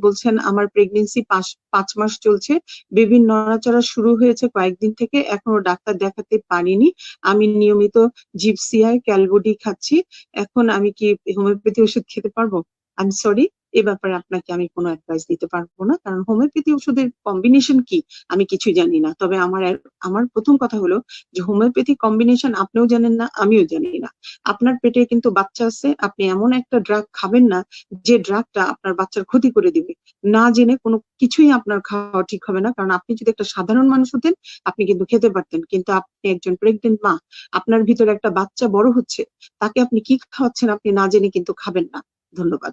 বলছেন, আমার প্রেগনেন্সি পাঁচ মাস চলছে। বিভিন্ন নড়াচড়া শুরু হয়েছে কয়েকদিন থেকে। এখনও ডাক্তার দেখাতে পারিনি। আমি নিয়মিত জিপসিয়ায় ক্যালবডি খাচ্ছি। এখন আমি কি হোমিওপ্যাথি ওষুধ খেতে পারব? আই এম সরি এ ব্যাপারে আপনাকে আমি কোনো অ্যাডভাইস দিতে পারব না। কারণ হোমিওপ্যাথি ওষুধের কম্বিনেশন কি? আমি কিছু জানি না। তবে আমার আমার প্রথম কথা হলো যে হোমিওপ্যাথি কম্বিনেশন আপনিও জানেন না, আমিও জানি না। আপনার পেটে কিন্তু বাচ্চা আছে, আপনি এমন একটা ড্রাগ খাবেন না, যে ড্রাগটা আপনার বাচ্চার ক্ষতি করে দিবে। না জেনে কোনো কিছুই আপনার খাওয়া ঠিক হবে না। কারণ আপনি যদি একটা সাধারণ মানুষ হতেন, আপনি কিন্তু খেতে পারতেন। কিন্তু আপনি একজন প্রেগনেন্ট মা, আপনার ভিতরে একটা বাচ্চা বড় হচ্ছে, তাকে আপনি কি খাওয়াচ্ছেন আপনি না জেনে কিন্তু খাবেন না। ধন্যবাদ।